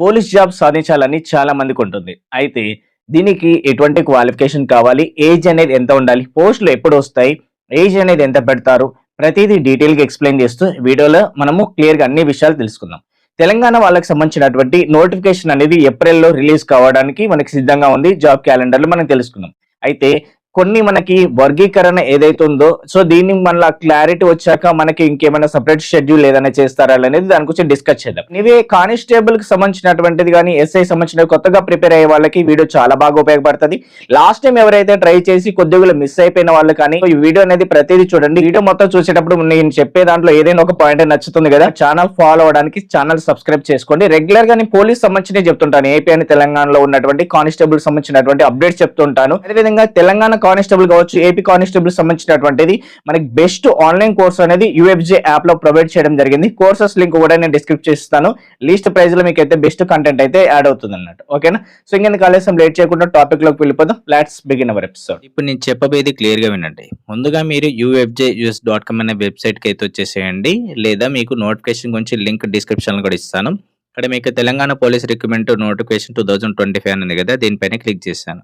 Police job సాధించాలని చాలా మందికి ఉంటుంది. అయితే దీనికి ఎటువంటి క్వాలిఫికేషన్ కావాలి? ఏజ్ అనేది ఎంత ఉండాలి? పోస్టులు ఎప్పుడు వస్తాయి? ఏజ్ అనేది ఎంత పెడతారు? ప్రతిదీ డీటెయిల్గా ఎక్స్ప్లెయిన్ చేస్తూ వీడియోలో మనము క్లియర్గా అన్ని విషయాలు తెలుసుకుందాం. తెలంగాణ వాళ్ళకి సంబంధించినటువంటి నోటిఫికేషన్ అనేది ఏప్రిల్లో రిలీజ్ కావడానికి మనకి సిద్ధంగా ఉంది. జాబ్ క్యాలెండర్లో మనం తెలుసుకుందాం. అయితే కొన్ని మనకి వర్గీకరణ ఏదైతే ఉందో సో దీన్ని మళ్ళీ క్లారిటీ వచ్చాక మనకి ఇంకేమైనా సపరేట్ షెడ్యూల్ ఏదైనా చేస్తారా అనేది దాని గురించి డిస్కస్ చేద్దాం. ఇవి కానిస్టేబుల్కి సంబంధించినటువంటిది కానీ ఎస్ఐ సంబంధించిన కొత్తగా ప్రిపేర్ అయ్యే వాళ్ళకి వీడియో చాలా బాగా ఉపయోగపడుతుంది. లాస్ట్ టైం ఎవరైతే ట్రై చేసి కొద్దిగా మిస్ అయిపోయిన వాళ్ళు కానీ ఈ వీడియో అనేది ప్రతిదీ చూడండి. వీడియో మొత్తం చూసేటప్పుడు నేను చెప్పే దాంట్లో ఏదైనా ఒక పాయింట్ నచ్చుతుంది కదా ఛానల్ ఫాలో అవడానికి ఛానల్ సబ్స్క్రైబ్ చేసుకోండి. రెగ్యులర్గా నేను పోలీస్ సంబంధించి చెప్తుంటాను ఏపీ అని తెలంగాణలో ఉన్నటువంటి కానిస్టేబుల్ సంబంధించినటువంటి అప్డేట్స్ చెప్తుంటాను. అదేవిధంగా తెలంగాణ కానిస్టేబుల్ కావచ్చు ఏపీ కానిస్టేబుల్ సంబంధించినటువంటిది. మనకి బెస్ట్ ఆన్లైన్ కోర్స్ అనేది యూఎఫ్జే యాప్లో ప్రొవైడ్ చేయడం జరిగింది. కోర్సెస్ లింక్ కూడా నేను డిస్క్రిప్ట్ చేస్తాను. లీస్ట్ ప్రైజ్లో మీకు అయితే బెస్ట్ కంటెంట్ అయితే యాడ్ అవుతుంది అన్నట్టు ఓకేనా సో ఇంకెందుకు ఆలస్యం? లేట్ చేయకుండా టాపిక్లోకి వెళ్ళిపోదాం. లెట్స్ బిగిన్ అవర్ ఎపిసోడ్ ఇప్పుడు నేను చెప్పబోయేది క్లియర్గా వినండి. ముందుగా మీరు యూఎఫ్జే యూఎస్ డాట్ కామ్ అనే వెబ్సైట్కి అయితే వచ్చేసేయండి. లేదా మీకు నోటిఫికేషన్ గురించి లింక్ డిస్క్రిప్షన్ కూడా ఇస్తాను. ఇక్కడ మీకు Telangana police recruitment notification two thousand twenty five అనేది కదా దీనిపైన క్లిక్ చేశాను.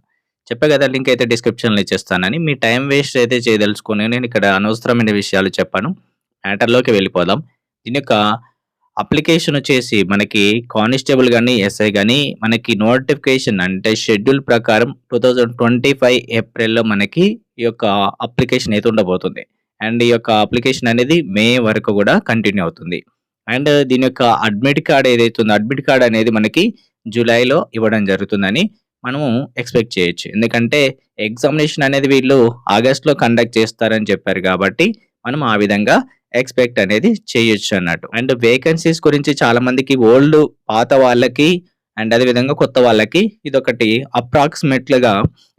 చెప్పే కదా లింక్ అయితే డిస్క్రిప్షన్లో ఇచ్చేస్తానని. మీ టైం వేస్ట్ అయితే చేయదలుచుకుని నేను ఇక్కడ అనవసరమైన విషయాలు చెప్పాను. మ్యాటర్లోకి వెళ్ళిపోదాం. దీని యొక్క అప్లికేషన్ వచ్చేసి మనకి కానిస్టేబుల్ కానీ ఎస్ఐ కానీ మనకి నోటిఫికేషన్ అంటే షెడ్యూల్ ప్రకారం టూ థౌజండ్ ట్వంటీ ఫైవ్ ఏప్రిల్లో మనకి ఈ యొక్క అప్లికేషన్ అయితే ఉండబోతుంది. అండ్ ఈ యొక్క అప్లికేషన్ అనేది మే వరకు కూడా కంటిన్యూ అవుతుంది. అండ్ దీని యొక్క అడ్మిట్ కార్డ్ ఏదైతే ఉందో అడ్మిట్ కార్డ్ అనేది మనకి జూలైలో ఇవ్వడం జరుగుతుందని మనము ఎక్స్పెక్ట్ చేయొచ్చు. ఎందుకంటే ఎగ్జామినేషన్ అనేది వీళ్ళు ఆగస్ట్లో కండక్ట్ చేస్తారని చెప్పారు కాబట్టి మనం ఆ విధంగా ఎక్స్పెక్ట్ అనేది చేయొచ్చు అన్నట్టు. అండ్ వేకెన్సీస్ గురించి చాలా మందికి ఓల్డ్ పాత వాళ్ళకి అండ్ అదే విధంగా కొత్త వాళ్ళకి ఇదొకటి అప్రాక్సిమేట్లుగా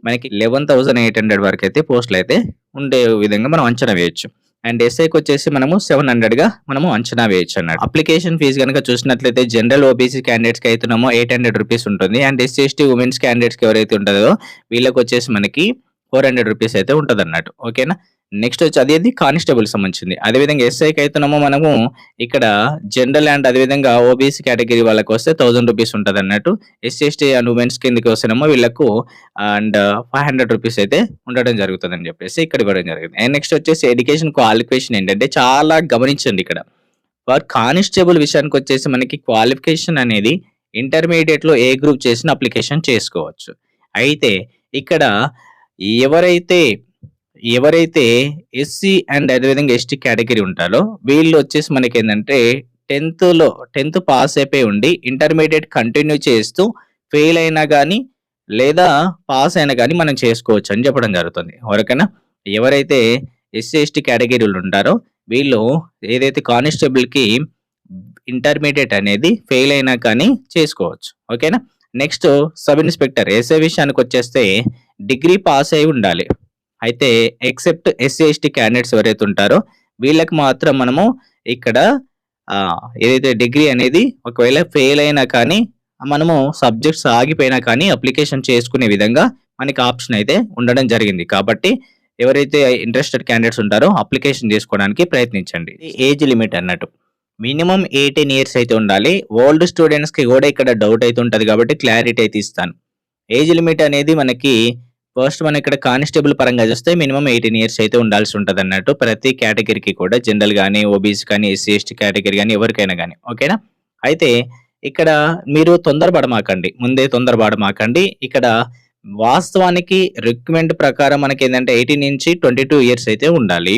మనకి లెవెన్ థౌసండ్ ఎయిట్ హండ్రెడ్ వరకు అయితే పోస్టులు అయితే ఉండే విధంగా మనం అంచనా వేయొచ్చు. అండ్ ఎస్ఐకి వచ్చేసి మనము సెవెన్ హండ్రెడ్గా మనము అంచనా వేయచ్చు అన్నట్టు. అప్లికేషన్ ఫీజు కనుక చూసినట్లయితే జనరల్ ఓబీసీ క్యాండిడేట్స్కి అయితేనేమో ఎయిట్ హండ్రెడ్ రూపీస్ ఉంటుంది. And SC ST womens candidates ఎవరైతే ఉంటుందో వీళ్ళకి వచ్చేసి మనకి ఫోర్ హండ్రెడ్ రూపీస్ అయితే ఉంటుంది అన్నట్టు ఓకేనా నెక్స్ట్ వచ్చి అదేది కానిస్టేబుల్ సంబంధించింది. అదేవిధంగా ఎస్ఐకి అయితేనేమో మనము ఇక్కడ జనరల్ అండ్ అదేవిధంగా ఓబీసీ కేటగిరీ వాళ్ళకి వస్తే థౌజండ్ రూపీస్ ఉంటుంది అన్నట్టు. ఎస్సీ ఎస్టీ అండ్ ఉమెన్స్ కిందకి వస్తేనేమో వీళ్ళకు uh, and five hundred rupees అయితే ఉండడం జరుగుతుంది అని చెప్పేసి ఇక్కడ ఇవ్వడం జరిగింది. అండ్ నెక్స్ట్ వచ్చేసి ఎడ్యుకేషన్ క్వాలిఫికేషన్ ఏంటంటే చాలా గమనించండి ఇక్కడ. ఫర్ కానిస్టేబుల్ విషయానికి వచ్చేసి మనకి క్వాలిఫికేషన్ అనేది ఇంటర్మీడియట్లో ఏ గ్రూప్ చేసిన అప్లికేషన్ చేసుకోవచ్చు. అయితే ఇక్కడ ఎవరైతే ఎవరైతే ఎస్సీ అండ్ అదేవిధంగా ఎస్టీ కేటగిరీ ఉంటారో వీళ్ళు వచ్చేసి మనకి ఏంటంటే టెన్త్లో టెన్త్ పాస్ అయిపోయి ఉండి ఇంటర్మీడియట్ కంటిన్యూ చేస్తూ ఫెయిల్ అయినా కానీ లేదా పాస్ అయినా కానీ మనం చేసుకోవచ్చు అని చెప్పడం జరుగుతుంది. ఎవరికైనా ఎవరైతే ఎస్సీ ఎస్టీ కేటగిరీలు ఉంటారో వీళ్ళు ఏదైతే కానిస్టేబుల్కి ఇంటర్మీడియట్ అనేది ఫెయిల్ అయినా కానీ చేసుకోవచ్చు. ఓకేనా? నెక్స్ట్ సబ్ ఇన్స్పెక్టర్ ఎస్ఏ విషయానికి వచ్చేస్తే డిగ్రీ పాస్ అయి ఉండాలి. అయితే ఎక్సెప్ట్ ఎస్సీ ఎస్టీ క్యాండిడేట్స్ ఎవరైతే ఉంటారో వీళ్ళకి మాత్రం మనము ఇక్కడ ఏదైతే డిగ్రీ అనేది ఒకవేళ ఫెయిల్ అయినా కానీ మనము సబ్జెక్ట్స్ ఆగిపోయినా కానీ అప్లికేషన్ చేసుకునే విధంగా మనకి ఆప్షన్ అయితే ఉండడం జరిగింది. కాబట్టి ఎవరైతే ఇంట్రెస్టెడ్ క్యాండిడేట్స్ ఉంటారో అప్లికేషన్ చేసుకోవడానికి ప్రయత్నించండి. ఏజ్ లిమిట్ అన్నట్టు. మినిమం ఎయిటీన్ ఇయర్స్ అయితే ఉండాలి. ఓల్డ్ స్టూడెంట్స్కి కూడా ఇక్కడ డౌట్ అయితే ఉంటుంది కాబట్టి క్లారిటీ అయితే ఇస్తాను. ఏజ్ లిమిట్ అనేది మనకి ఫస్ట్ మనం ఇక్కడ కానిస్టేబుల్ పరంగా చూస్తే మినిమం ఎయిటీన్ ఇయర్స్ అయితే ఉండాల్సి ఉంటుంది అన్నట్టు. ప్రతి కేటగిరీకి కూడా జనరల్ కానీ ఓబీసీ కానీ ఎస్సీ ఎస్టీ కేటగిరీ కానీ ఎవరికైనా కానీ ఓకేనా? అయితే ఇక్కడ మీరు తొందరపడమాకండి. ముందే తొందరపడమాకండి. ఇక్కడ వాస్తవానికి రిక్రూట్మెంట్ ప్రకారం మనకి ఏంటంటే ఎయిటీన్ నుంచి ట్వంటీ టూ ఇయర్స్ అయితే ఉండాలి.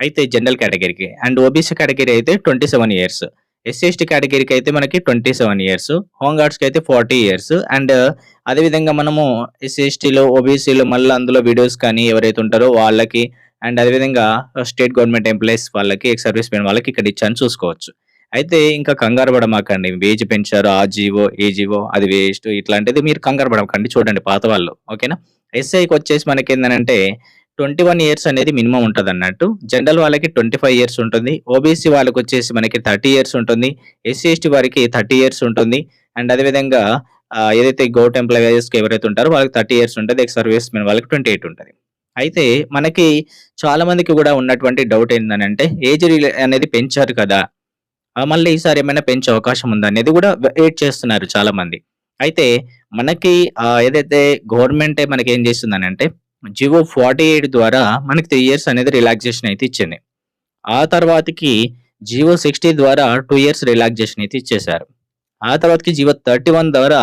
అయితే జనరల్ కేటగిరీకి. అండ్ ఓబీసీ కేటగిరీ అయితే twenty seven years. SC ST కేటగిరీకి అయితే మనకి ట్వంటీ సెవెన్ ఇయర్స్ హోమ్ గార్డ్స్కి అయితే ఫార్టీ ఇయర్స్ అండ్ అదేవిధంగా మనము ఎస్సీ ఎస్టీలో ఓబీసీలో మళ్ళీ అందులో వీడియోస్ కానీ ఎవరైతే ఉంటారో వాళ్ళకి అండ్ అదేవిధంగా స్టేట్ గవర్నమెంట్ ఎంప్లాయీస్ వాళ్ళకి ఎక్స్ సర్వీస్ మెన్ వాళ్ళకి ఇక్కడ ఇచ్చాను చూసుకోవచ్చు. అయితే ఇంకా కంగారు పడమాకండి. వేజ్ పెంచారు ఆ జీవో ఏ జీవో అది వేస్ట్ ఇట్లాంటిది మీరు కంగారు పడమాకండి. చూడండి పాత వాళ్ళు. ఓకేనా? ఎస్ఐకి వచ్చేసి మనకి ఏంటంటే ట్వంటీ వన్ ఇయర్స్ అనేది మినిమం ఉంటుంది అన్నట్టు జనరల్ వాళ్ళకి ట్వంటీ ఫైవ్ ఇయర్స్ ఉంటుంది ఓబీసీ వాళ్ళకి వచ్చేసి మనకి థర్టీ ఇయర్స్ ఉంటుంది. ఎస్సీ ఎస్టీ వారికి థర్టీ ఇయర్స్ ఉంటుంది. అండ్ అదేవిధంగా ఏదైతే గౌట్ ఎంప్లాయీస్ ఎవరైతే ఉంటారో వాళ్ళకి థర్టీ ఇయర్స్ ఉంటుంది. ఎక్స్ సర్వీస్ మెన్ వాళ్ళకి ట్వంటీ ఎయిట్ ఉంటుంది. అయితే మనకి చాలా మందికి కూడా ఉన్నటువంటి డౌట్ ఏంటంటే ఏజ్ అనేది పెంచారు కదా. మళ్ళీ ఈసారి ఏమైనా పెంచే అవకాశం ఉందా అనేది కూడా వెయిట్ చేస్తున్నారు చాలా మంది. అయితే మనకి ఏదైతే గవర్నమెంటే మనకి ఏం చేస్తుందని అంటే జివో ఫార్టీ ఎయిట్ ద్వారా మనకి త్రీ ఇయర్స్ అనేది రిలాక్సేషన్ అయితే ఇచ్చింది. ఆ తర్వాతకి జివో సిక్స్టీ ద్వారా టూ ఇయర్స్ రిలాక్సేషన్ అయితే ఇచ్చేశారు. ఆ తర్వాతకి జివో థర్టీ వన్ ద్వారా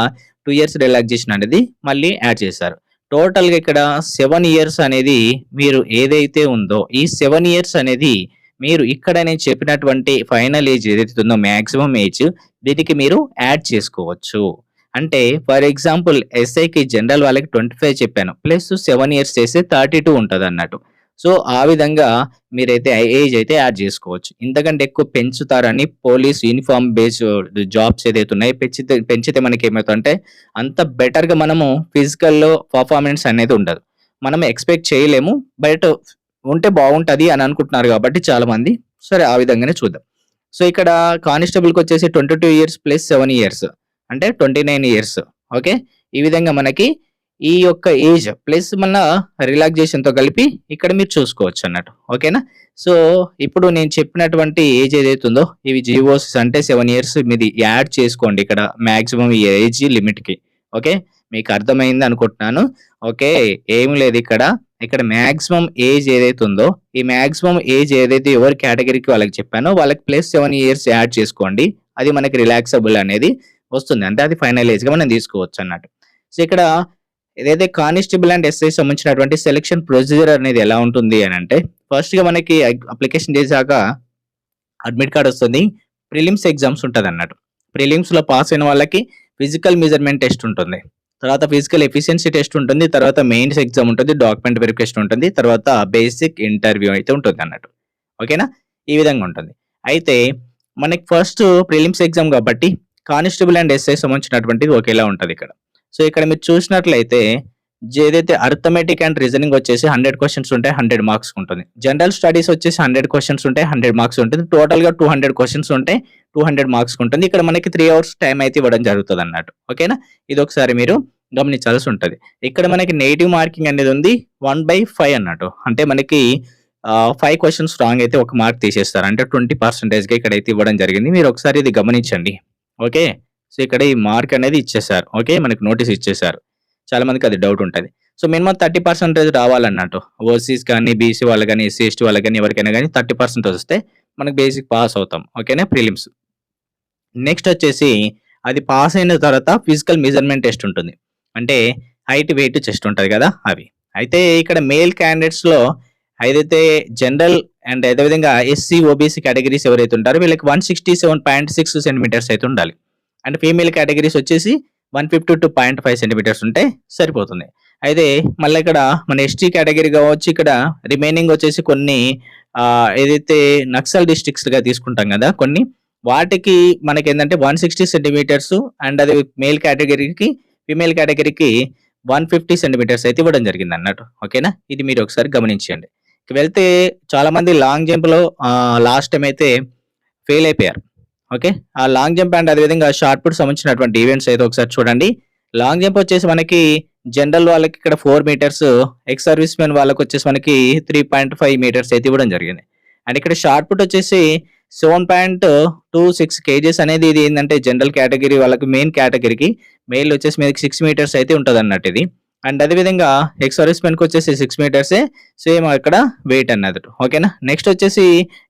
టూ ఇయర్స్ రిలాక్సేషన్ అనేది మళ్ళీ యాడ్ చేశారు. టోటల్గా ఇక్కడ సెవెన్ ఇయర్స్ అనేది మీరు ఏదైతే ఉందో ఈ సెవెన్ ఇయర్స్ అనేది మీరు ఇక్కడ నేను చెప్పినటువంటి ఫైనల్ ఏజ్ ఏదైతే ఉందో మ్యాక్సిమం ఏజ్ దీనికి మీరు యాడ్ చేసుకోవచ్చు. అంటే ఫర్ ఎగ్జాంపుల్ ఎస్ఐకి జనరల్ వాళ్ళకి ట్వంటీ ఫైవ్ చెప్పాను. ప్లస్ సెవెన్ ఇయర్స్ చేస్తే థర్టీ టూ ఉంటుంది అన్నట్టు సో ఆ విధంగా మీరైతే ఏజ్ అయితే యాడ్ చేసుకోవచ్చు. ఇంతకంటే ఎక్కువ పెంచుతారని పోలీస్ యూనిఫామ్ బేస్ జాబ్స్ ఏదైతే ఉన్నాయో పెంచితే పెంచితే మనకి ఏమవుతుందంటే అంత బెటర్గా మనము ఫిజికల్లో పర్ఫార్మెన్స్ అనేది ఉండదు. మనం ఎక్స్పెక్ట్ చేయలేము బట్ ఉంటే బాగుంటుంది అని అనుకుంటున్నారు కాబట్టి చాలామంది సరే ఆ విధంగానే చూద్దాం. సో ఇక్కడ కానిస్టేబుల్కి వచ్చేసి twenty two years plus seven years అంటే ట్వంటీ నైన్ ఇయర్స్ ఓకే ఈ విధంగా మనకి ఈ యొక్క ఏజ్ ప్లస్ మన రిలాక్సేషన్తో కలిపి ఇక్కడ మీరు చూసుకోవచ్చు అన్నట్టు. ఓకేనా సో ఇప్పుడు నేను చెప్పినటువంటి ఏజ్ ఏదైతే ఉందో ఇవి జియోస్ అంటే సెవెన్ ఇయర్స్ మీది యాడ్ చేసుకోండి ఇక్కడ మ్యాక్సిమం ఈ ఏజ్ లిమిట్కి ఓకే మీకు అర్థమైంది అనుకుంటున్నాను. ఓకే ఏం లేదు ఇక్కడ. ఇక్కడ మ్యాక్సిమం ఏజ్ ఏదైతే ఉందో ఈ మ్యాక్సిమం ఏజ్ ఏదైతే ఎవరి కేటగిరీకి వాళ్ళకి చెప్పానో వాళ్ళకి ప్లస్ సెవెన్ ఇయర్స్ యాడ్ చేసుకోండి. అది మనకి రిలాక్సబుల్ అనేది. వస్తుంది. అంటే అది ఫైనల్ మనం తీసుకోవచ్చు అన్నట్టు. సో ఇక్కడ ఏదైతే కానిస్టేబుల్ అండ్ ఎస్ఐ సంబంధించినటువంటి సెలెక్షన్ ప్రొసీజర్ అనేది ఎలా ఉంటుంది అని అంటే ఫస్ట్గా మనకి అప్లికేషన్ చేశాక అడ్మిట్ కార్డ్ వస్తుంది. ప్రిలిమ్స్ ఎగ్జామ్స్ ఉంటుంది అన్నట్టు. ప్రిలిమ్స్లో పాస్ అయిన వాళ్ళకి ఫిజికల్ మెజర్మెంట్ టెస్ట్ ఉంటుంది. తర్వాత ఫిజికల్ ఎఫిషియన్సీ టెస్ట్ ఉంటుంది. తర్వాత మెయిన్స్ ఎగ్జామ్ ఉంటుంది. డాక్యుమెంట్ వెరిఫికేషన్ ఉంటుంది. తర్వాత బేసిక్ ఇంటర్వ్యూ అయితే ఉంటుంది అన్నట్టు. ఓకేనా? ఈ విధంగా ఉంటుంది. అయితే మనకి ఫస్ట్ ప్రిలిమ్స్ ఎగ్జామ్ కాబట్టి కానిస్టేబుల్ అండ్ ఎస్ఐ సంబంధించినటువంటిది ఒకేలా ఉంటుంది ఇక్కడ. సో ఇక్కడ మీరు చూసినట్లయితే ఏదైతే అర్థమెటిక్ అండ్ రీజనింగ్ వచ్చేసి హండ్రెడ్ క్వశ్చన్స్ ఉంటాయి హండ్రెడ్ మార్క్స్ ఉంటుంది. జనరల్ స్టడీస్ వచ్చేసి హండ్రెడ్ క్వశ్చన్స్ ఉంటాయి హండ్రెడ్ మార్క్స్ ఉంటుంది. టోటల్గా టూ హండ్రెడ్ క్వశ్చన్స్ ఉంటాయి టూ హండ్రెడ్ మార్క్స్ ఉంటుంది. ఇక్కడ మనకి త్రీ అవర్స్ టైం అయితే ఇవ్వడం జరుగుతుంది అన్నట్టు. ఓకేనా ఇది ఒకసారి మీరు గమనించాల్సి ఉంటుంది. ఇక్కడ మనకి నెగిటివ్ మార్కింగ్ అనేది ఉంది వన్ బై ఫైవ్ అన్నట్టు. అంటే మనకి ఫైవ్ క్వశ్చన్స్ రాంగ్ అయితే ఒక మార్క్ తీసేస్తారు. అంటే ట్వంటీ పర్సెంటేజ్గా ఇక్కడైతే ఇక్కడ అయితే ఇవ్వడం జరిగింది. మీరు ఒకసారి ఇది గమనించండి. ఓకే? సో ఇక్కడ ఈ మార్క్ అనేది ఇచ్చేసారు ఓకే? మనకి నోటీస్ ఇచ్చేసారు చాలా మందికి అది డౌట్ ఉంటుంది. సో మినిమం థర్టీ పర్సెంటేజ్ రావాలన్నట్టు. ఓసీస్ కానీ బీసీ వాళ్ళు కానీ ఎస్సీ ఎస్టీ వాళ్ళు కానీ ఎవరికైనా కానీ థర్టీ పర్సెంటేజ్ వస్తే మనకు బేసిక్ పాస్ అవుతాం. ఓకేనా? ప్రిలిమ్స్. నెక్స్ట్ వచ్చేసి అది పాస్ అయిన తర్వాత ఫిజికల్ మెజర్మెంట్ టెస్ట్ ఉంటుంది. అంటే హైట్ వెయిట్ చెస్ట్ ఉంటుంది కదా అవి. అయితే ఇక్కడ మేల్ క్యాండిడేట్స్లో ఏదైతే జనరల్ అండ్ అదేవిధంగా ఎస్సీ ఓబీసీ కేటగిరీస్ ఎవరైతే ఉంటారో వీళ్ళకి one sixty seven point six centimetres అయితే ఉండాలి. అండ్ ఫీమేల్ కేటగిరీస్ వచ్చేసి one fifty two point five centimetres ఉంటే సరిపోతుంది. అయితే మళ్ళీ ఇక్కడ మన ఎస్టీ కేటగిరీ కావచ్చు ఇక్కడ రిమైనింగ్ వచ్చేసి కొన్ని ఏదైతే నక్సల్ డిస్ట్రిక్ట్స్గా తీసుకుంటాం కదా కొన్ని వాటికి మనకి ఏంటంటే వన్ సిక్స్టీ సెంటీమీటర్స్ అండ్ అది మేల్ కేటగిరీకి ఫీమేల్ కేటగిరీకి వన్ ఫిఫ్టీ సెంటీమీటర్స్ అయితే ఇవ్వడం జరిగింది అన్నట్టు ఓకేనా ఇది మీరు ఒకసారి గమనించండి. వెళ్తే చాలా మంది లాంగ్ జంప్లో లాస్ట్ టైం అయితే ఫెయిల్ అయిపోయారు. ఓకే ఆ లాంగ్ జంప్ అండ్ అదేవిధంగా షార్ట్ పుట్ సంబంధించినటువంటి ఈవెంట్స్ అయితే ఒకసారి చూడండి. లాంగ్ జంప్ వచ్చేసి మనకి జనరల్ వాళ్ళకి ఇక్కడ four metres ex service men వాళ్ళకి వచ్చేసి మనకి త్రీ పాయింట్ ఫైవ్ మీటర్స్ అయితే ఇవ్వడం జరిగింది. అండ్ ఇక్కడ షార్ట్ పుట్ వచ్చేసి seven point two six kgs అనేది ఇది ఏంటంటే జనరల్ కేటగిరీ వాళ్ళకి మెయిన్ కేటగిరీకి మెయిల్ వచ్చేసి మీకు సిక్స్ మీటర్స్ అయితే ఉంటుంది అన్నట్టు ఇది. అండ్ అదేవిధంగా ఎక్స్ పెన్కి వచ్చేసి సిక్స్ మీటర్సే సేమ్ ఇక్కడ వెయిట్ అన్నట్టు. ఓకేనా నెక్స్ట్ వచ్చేసి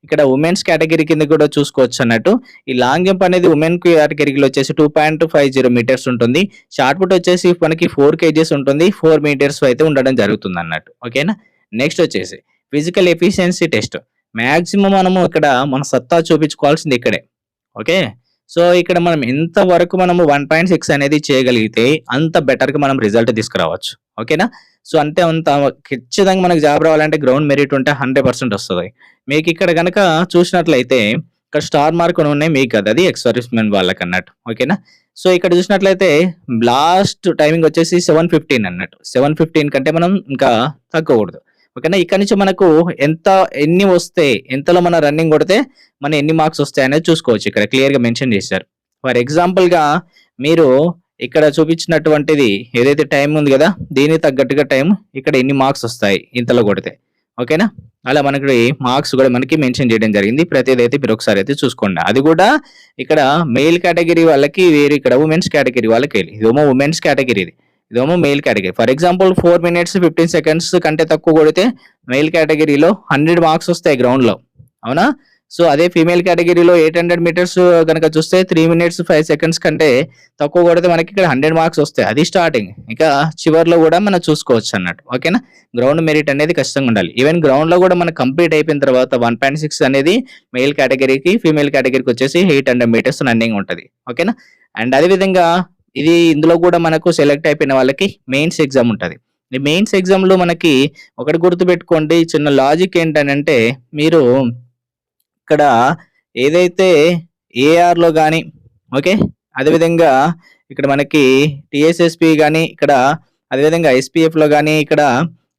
ఇక్కడ ఉమెన్స్ కేటగిరీ కింద కూడా చూసుకోవచ్చు అన్నట్టు. ఈ లాంగ్ జంప్ అనేది ఉమెన్ కేటగిరీలో వచ్చేసి two point five zero metres ఉంటుంది. షార్ట్ పుట్ వచ్చేసి మనకి ఫోర్ కేజీస్ ఉంటుంది. ఫోర్ మీటర్స్ అయితే ఉండడం జరుగుతుంది అన్నట్టు. ఓకేనా నెక్స్ట్ వచ్చేసి ఫిజికల్ ఎఫిషియన్సీ టెస్ట్ మ్యాక్సిమం మనము ఇక్కడ మన సత్తా చూపించుకోవాల్సింది ఇక్కడే. ఓకే సో ఇక్కడ మనం ఎంత వరకు మనము వన్ పాయింట్ సిక్స్ అనేది చేయగలిగితే అంత బెటర్గా మనం రిజల్ట్ తీసుకురావచ్చు. ఓకేనా సో అంటే అంత ఖచ్చితంగా మనకు జాబ్ రావాలంటే గ్రౌండ్ మెరిట్ ఉంటే హండ్రెడ్ పర్సెంట్ వస్తుంది. మీకు ఇక్కడ కనుక చూసినట్లయితే ఇక్కడ స్టార్ మార్క్ అని ఉన్నాయి మీకు కదా అది ఎక్స్ వాళ్ళకి అన్నట్టు. ఓకేనా సో ఇక్కడ చూసినట్లయితే లాస్ట్ టైమింగ్ వచ్చేసి సెవెన్ ఫిఫ్టీన్ అన్నట్టు. సెవెన్ ఫిఫ్టీన్ కంటే మనం ఇంకా తగ్గకూడదు. ఓకేనా? ఇక్కడ నుంచి మనకు ఎంత ఎన్ని వస్తే ఎంతలో మన రన్నింగ్ కొడితే మన ఎన్ని మార్క్స్ వస్తాయి అనేది చూసుకోవచ్చు. ఇక్కడ క్లియర్గా మెన్షన్ చేశారు. ఫర్ ఎగ్జాంపుల్గా మీరు ఇక్కడ చూపించినటువంటిది ఏదైతే టైం ఉంది కదా దీనికి తగ్గట్టుగా టైం ఇక్కడ ఎన్ని మార్క్స్ వస్తాయి ఇంతలో కొడితే. ఓకేనా? అలా మనకి మార్క్స్ కూడా మనకి మెన్షన్ చేయడం జరిగింది. ప్రతిదీ అయితే మీరు ఒకసారి అయితే చూసుకోండి. అది కూడా ఇక్కడ మెయిల్ కేటగిరీ వాళ్ళకి వేరే ఇక్కడ ఉమెన్స్ కేటగిరీ వాళ్ళకి వెళ్ళి ఇదేమో ఉమెన్స్ కేటగిరీ ఇది. ఇదేమో male category for example four minutes fifteen seconds కంటే తక్కువ కొడితే మెయిల్ కేటగిరీలో హండ్రెడ్ మార్క్స్ వస్తాయి గ్రౌండ్లో అవునా? సో అదే ఫీమేల్ కేటగిరీలో ఎయిట్ హండ్రెడ్ మీటర్స్ కనుక చూస్తే త్రీ మినిట్స్ ఫైవ్ సెకండ్స్ కంటే తక్కువ కొడితే మనకి ఇక్కడ హండ్రెడ్ మార్క్స్ వస్తాయి. అది స్టార్టింగ్ ఇంకా చివర్లో కూడా మనం చూసుకోవచ్చు అన్నట్టు. ఓకేనా గ్రౌండ్ మెరిట్ అనేది ఖచ్చితంగా ఉండాలి. ఈవెన్ గ్రౌండ్లో కూడా మనం కంప్లీట్ అయిపోయిన తర్వాత వన్ పాయింట్ సిక్స్ అనేది మెయిల్ కేటగిరీకి ఫీమేల్ కేటగిరీకి వచ్చేసి ఎయిట్ హండ్రెడ్ మీటర్స్ రన్నింగ్ ఉంటుంది. ఓకేనా అండ్ అదే విధంగా ఇది ఇందులో కూడా మనకు సెలెక్ట్ అయిపోయిన వాళ్ళకి మెయిన్స్ ఎగ్జామ్ ఉంటుంది. ఈ మెయిన్స్ ఎగ్జామ్లో మనకి ఒకటి గుర్తుపెట్టుకోండి చిన్న లాజిక్ ఏంటనంటే మీరు ఇక్కడ ఏదైతే ఏఆర్లో కానీ ఓకే? అదేవిధంగా ఇక్కడ మనకి టిఎస్ఎస్పి కానీ ఇక్కడ అదేవిధంగా ఎస్పీఎఫ్లో కానీ ఇక్కడ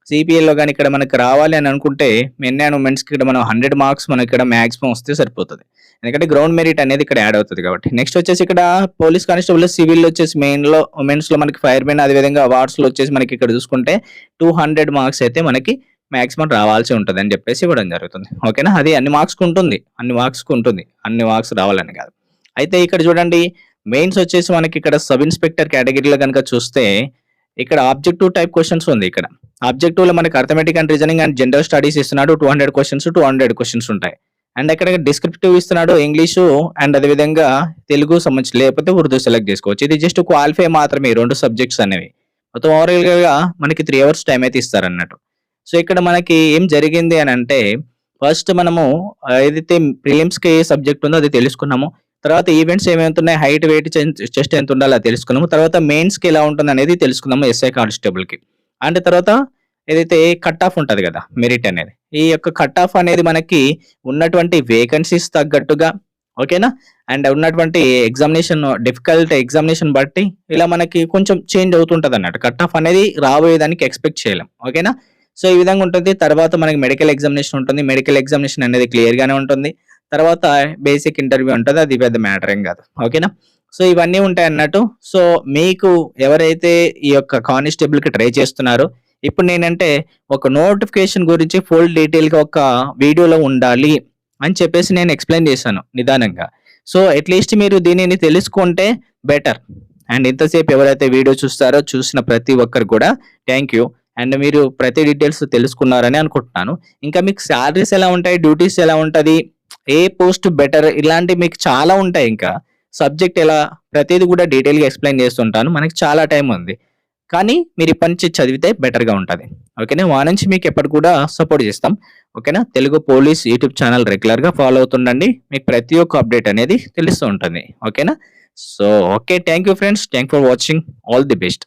సిపిఎల్లో కానీ ఇక్కడ మనకి రావాలి అని అనుకుంటే మెన్ అండ్ ఉమెన్స్కి ఇక్కడ మనం హండ్రెడ్ మార్క్స్ మనకి ఇక్కడ మ్యాక్సిమం వస్తే సరిపోతుంది. ఎందుకంటే గ్రౌండ్ మెరిట్ అనేది ఇక్కడ యాడ్ అవుతుంది కాబట్టి. నెక్స్ట్ వచ్చేసి ఇక్కడ పోలీస్ కానిస్టేబుల్ సివిల్ వచ్చేసి మెయిన్లో ఉమెన్స్లో మనకి ఫైర్ మెన్ అదేవిధంగా అవార్డ్స్లో వచ్చేసి మనకి ఇక్కడ చూసుకుంటే టూ హండ్రెడ్ మార్క్స్ అయితే మనకి మ్యాక్సిమం రావాల్సి ఉంటుంది అని చెప్పేసి ఇవ్వడం జరుగుతుంది. ఓకేనా అది అన్ని మార్క్స్ ఉంటుంది. అన్ని మార్క్స్ ఉంటుంది. అన్ని మార్క్స్ రావాలని కాదు. అయితే ఇక్కడ చూడండి మెయిన్స్ వచ్చేసి మనకి ఇక్కడ సబ్ ఇన్స్పెక్టర్ కేటగిరీలో కనుక చూస్తే ఇక్కడ ఆబ్జెక్టివ్ టైప్ క్వశ్చన్స్ ఉంది ఇక్కడ. ఆబ్జెక్టివ్లో మనకి arithmetic and reasoning and general studies ఇస్తున్నాడు. Two hundred questions two hundred questions ఉంటాయి. అండ్ అక్కడ డిస్క్రిప్టివ్ ఇస్తున్నాడు ఇంగ్లీషు అండ్ అదేవిధంగా తెలుగు సంబంధించి లేకపోతే ఉర్దూ సెలెక్ట్ చేసుకోవచ్చు. ఇది జస్ట్ క్వాలిఫై మాత్రమే రెండు సబ్జెక్ట్స్ అనేవి. మొత్తం ఓవరాల్గా మనకి త్రీ అవర్స్ టైం అయితే ఇస్తారు అన్నట్టు సో ఇక్కడ మనకి ఏం జరిగింది అని అంటే ఫస్ట్ మనము ఏదైతే ప్రిలిమ్స్కి ఏ సబ్జెక్ట్ ఉందో అది తెలుసుకున్నాము. తర్వాత ఈవెంట్స్ ఏమేమి హైట్ వెయిట్ చెస్ట్ ఎంత ఉండాలో తెలుసుకున్నాము. తర్వాత మెయిన్స్కి ఎలా ఉంటుంది అనేది తెలుసుకున్నాము ఎస్ఐ కానిస్టేబుల్కి అండ్ తర్వాత ఏదైతే కట్ ఆఫ్ ఉంటుంది కదా మెరిట్ అనేది. ఈ యొక్క కట్ ఆఫ్ అనేది మనకి ఉన్నటువంటి వేకెన్సీస్ తగ్గట్టుగా ఓకేనా? అండ్ ఉన్నటువంటి ఎగ్జామినేషన్ డిఫికల్ట్ ఎగ్జామినేషన్ బట్టి ఇలా మనకి కొంచెం చేంజ్ అవుతుంటుంది అన్నట్టు. కట్ ఆఫ్ అనేది రాబోయేదానికి ఎక్స్పెక్ట్ చేయలేం ఓకేనా? సో ఈ విధంగా ఉంటుంది. తర్వాత మనకి మెడికల్ ఎగ్జామినేషన్ ఉంటుంది. మెడికల్ ఎగ్జామినేషన్ అనేది క్లియర్గానే ఉంటుంది. తర్వాత బేసిక్ ఇంటర్వ్యూ ఉంటుంది అది పెద్ద మ్యాటర్ ఏం కాదు. ఓకేనా సో ఇవన్నీ ఉంటాయి అన్నట్టు. సో మీకు ఎవరైతే ఈ యొక్క కానిస్టేబుల్కి ట్రై చేస్తున్నారో ఇప్పుడు నేనంటే ఒక నోటిఫికేషన్ గురించి ఫుల్ డీటెయిల్గా ఒక వీడియోలో ఉండాలి అని చెప్పేసి నేను ఎక్స్ప్లెయిన్ చేశాను నిదానంగా. సో అట్లీస్ట్ మీరు దీనిని తెలుసుకుంటే బెటర్ అండ్ ఇంతసేపు ఎవరైతే వీడియో చూస్తారో చూసిన ప్రతి ఒక్కరు కూడా థ్యాంక్ యూ అండ్ మీరు ప్రతి డీటెయిల్స్ తెలుసుకున్నారని అనుకుంటున్నాను. ఇంకా మీకు శాలరీస్ ఎలా ఉంటాయి డ్యూటీస్ ఎలా ఉంటుంది ఏ పోస్ట్ బెటర్? ఇలాంటి మీకు చాలా ఉంటాయి ఇంకా. సబ్జెక్ట్ ఎలా? ప్రతిదీ కూడా డీటెయిల్గా ఎక్స్ప్లెయిన్ చేస్తుంటాను. మనకి చాలా టైం ఉంది. కానీ మీరు ఇప్పటి నుంచి చదివితే బెటర్గా ఉంటుంది. ఓకేనా? వా నుంచి మీకు ఎప్పటి కూడా సపోర్ట్ చేస్తాం. ఓకేనా? తెలుగు పోలీస్ యూట్యూబ్ ఛానల్ రెగ్యులర్గా ఫాలో అవుతుండండి. మీకు ప్రతి ఒక్క అప్డేట్ అనేది తెలుస్తూ ఉంటుంది. ఓకేనా? So okay. Thank you friends. Thank for watching. All the best.